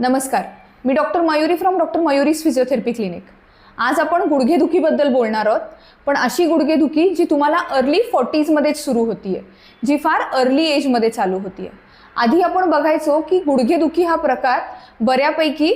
नमस्कार. मी doctor Mayuri from doctor Mayuri's physiotherapy clinic. आज आपण गुडघेदुखीबद्दल बोलणार आहोत पण अशी गुडघेदुखी जी तुम्हाला अर्ली फॉर्टीजमध्येच सुरू होतीये जी फार अर्ली एजमध्ये चालू होतीये. आधी आपण बघायचो की गुडघेदुखी हा प्रकार बऱ्यापैकी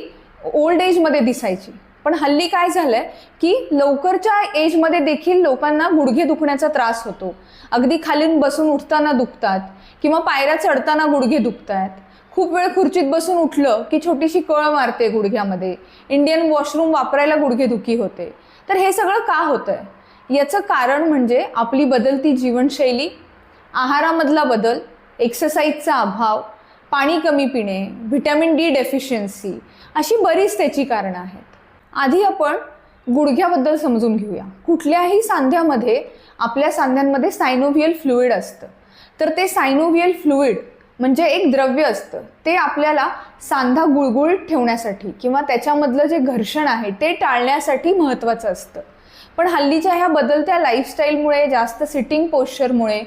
ओल्ड एजमध्ये दिसायची. पण हल्ली काय झालंय की लवकरच्या एजमध्ये देखील लोकांना गुडघे दुखण्याचा त्रास होतो. अगदी खालीन बसून उठताना दुखतात किंवा पायऱ्या चढताना गुडघे दुखतात खूप वेळ खुर्चीत बसून उठलं की छोटीशी कळ मारते गुडघ्यामध्ये. इंडियन वॉशरूम वापरायला गुडघेदुखी होते. तर हे सगळं का होतंय? याचं कारण म्हणजे आपली बदलती जीवनशैली आहारामधला बदल एक्सरसाइजचा अभाव पाणी कमी पिणे व्हिटॅमिन डी डेफिशियन्सी अशी बरीच त्याची कारणं आहेत. आधी आपण गुडघ्याबद्दल समजून घेऊया. कुठल्याही सांध्यामध्ये आपल्या सांध्यांमध्ये सायनोव्हियल फ्लुईड असतं. तर ते सायनोव्हियल फ्लुईड म्हणजे एक द्रव्य असतं. ते आपल्याला सांधा गुळगुळीत ठेवण्यासाठी किंवा त्याच्यामधलं जे घर्षण आहे ते टाळण्यासाठी महत्त्वाचं असतं. पण हल्लीच्या ह्या बदलत्या लाईफस्टाईलमुळे जास्त सिटिंग पोश्चरमुळे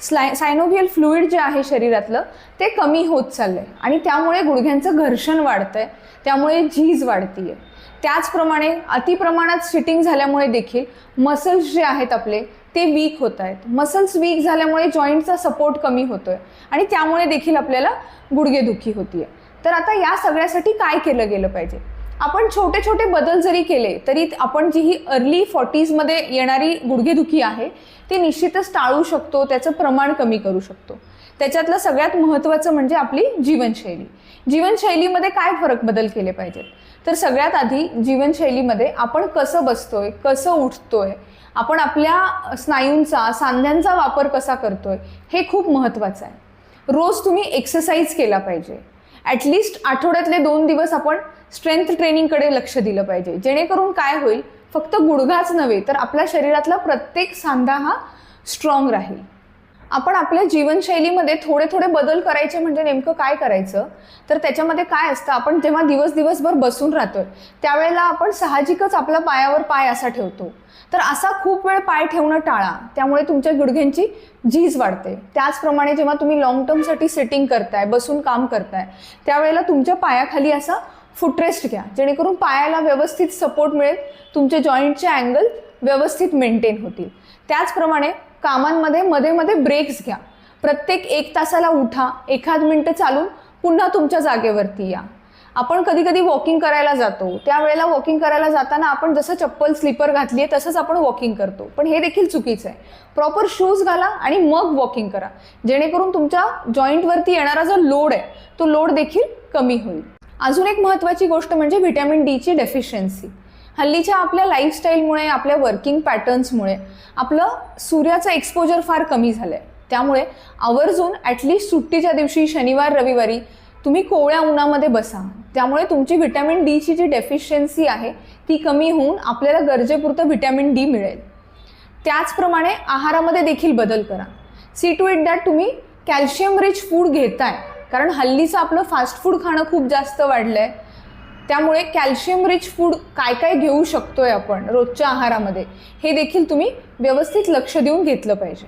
स्लाय सायनोव्हियल फ्लुईड जे आहे शरीरातलं ते कमी होत चाललं आहे आणि त्यामुळे गुडघ्यांचं घर्षण वाढतं आहे त्यामुळे झीज वाढती आहे त्याचप्रमाणे अतिप्रमाणात सिटिंग झाल्यामुळे देखील मसल्स जे आहेत आपले ते वीक होत आहेत. मसल्स वीक झाल्यामुळे जॉईंटचा सपोर्ट कमी होतोय आणि त्यामुळे देखील आपल्याला गुडघेदुखी होतीये. तर आता या सगळ्यासाठी काय केलं गेलं पाहिजे? आपण छोटे छोटे बदल जरी केले तरी आपण जी ही अर्ली फॉर्टीजमध्ये येणारी गुडघेदुखी आहे ती निश्चितच टाळू शकतो त्याचं प्रमाण कमी करू शकतो. त्याच्यातलं सगळ्यात महत्त्वाचं म्हणजे आपली जीवनशैली. जीवनशैलीमध्ये काय फरक बदल केले पाहिजेत? तर सगळ्यात आधी जीवनशैलीमध्ये आपण कसं बसतोय कसं उठतोय आपण आपल्या स्नायूंचा सांध्यांचा वापर कसा करतोय हे खूप महत्त्वाचं आहे. रोज तुम्ही एक्सरसाइज केला पाहिजे. ॲटलिस्ट आठवड्यातले दोन दिवस आपण स्ट्रेंथ ट्रेनिंगकडे लक्ष दिलं पाहिजे. जेणेकरून काय होईल? फक्त गुडघाच नव्हे तर आपल्या शरीरातला प्रत्येक सांधा हा स्ट्रॉंग राहील. आपण आपल्या जीवनशैलीमध्ये थोडे थोडे बदल करायचे म्हणजे नेमकं काय करायचं? तर त्याच्यामध्ये काय असतं? आपण जेव्हा दिवस दिवसभर बसून राहतोय त्यावेळेला आपण साहजिकच आपला पायावर पाय असा ठेवतो. तर असा खूप वेळ पाय ठेवणं टाळा. त्यामुळे तुमच्या गुडघ्यांची झीज वाढते. त्याचप्रमाणे जेव्हा तुम्ही लॉंग टर्मसाठी सेटिंग करताय बसून काम करताय त्यावेळेला तुमच्या पायाखाली असा फुटरेस्ट घ्या. जेणेकरून पायाला व्यवस्थित सपोर्ट मिळेल तुमचे जॉईंटचे अँगल व्यवस्थित मेंटेन होतील. त्याचप्रमाणे कामांमध्ये मध्ये मध्ये ब्रेक्स घ्या. प्रत्येक एक तासाला उठा एखाद मिनटं चालून पुन्हा तुमच्या जागेवरती या. आपण कधी कधी वॉकिंग करायला जातो. त्यावेळेला वॉकिंग करायला जाताना आपण जसं चप्पल स्लीपर घातली आहे तसंच आपण वॉकिंग करतो. पण हे देखील चुकीचं आहे. प्रॉपर शूज घाला आणि मग वॉकिंग करा. जेणेकरून तुमच्या जॉईंटवरती येणारा जो लोड आहे तो लोड देखील कमी होईल. अजून एक महत्त्वाची गोष्ट म्हणजे व्हिटॅमिन डीची डेफिशियन्सी हल्लीच्या आपल्या लाईफस्टाईलमुळे आपल्या वर्किंग पॅटर्न्समुळे आपलं सूर्याचं एक्सपोजर फार कमी झालं आहे त्यामुळे आवर्जून ॲटलिस्ट सुट्टीच्या दिवशी शनिवार रविवारी तुम्ही कोवळ्या उन्हामध्ये बसा. त्यामुळे तुमची व्हिटॅमिन डीची जी डेफिशियन्सी आहे ती कमी होऊन आपल्याला गरजेपुरतं व्हिटॅमिन डी मिळेल. त्याचप्रमाणे आहारामध्ये देखील बदल करा. सी टू इट दॅट तुम्ही कॅल्शियम रिच फूड घेताय. कारण हल्लीचं आपलं फास्ट फूड खाणं खूप जास्त वाढलं आहे त्यामुळे कॅल्शियम रिच फूड काय काय घेऊ शकतोय आपण रोजच्या आहारामध्ये हे देखील तुम्ही व्यवस्थित लक्ष देऊन घेतलं पाहिजे.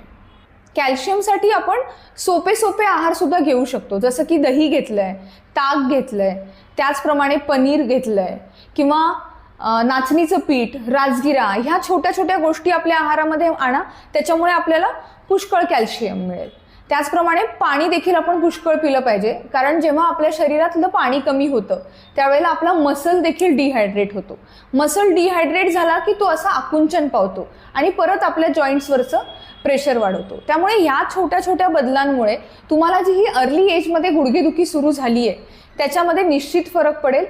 कॅल्शियमसाठी आपण सोपे सोपे आहारसुद्धा घेऊ शकतो. जसं की दही घेतलं आहे ताक घेतलं आहे त्याचप्रमाणे पनीर घेतलं आहे किंवा नाचणीचं पीठ राजगिरा ह्या छोट्या छोट्या गोष्टी आपल्या आहारामध्ये आणा त्याच्यामुळे आपल्याला पुष्कळ कॅल्शियम मिळेल. त्याचप्रमाणे पाणी देखील आपण पुष्कळ पिलं पाहिजे. कारण जेव्हा आपल्या शरीरातलं पाणी कमी होतं त्यावेळेला आपला मसल देखील डिहायड्रेट होतो. मसल डिहायड्रेट झाला की तो असा आकुंचन पावतो आणि परत आपल्या जॉईंट्सवरचं प्रेशर वाढवतो. त्यामुळे ह्या छोट्या छोट्या बदलांमुळे तुम्हाला जी ही अर्ली एजमध्ये गुडघेदुखी सुरू झाली आहे त्याच्यामध्ये निश्चित फरक पडेल.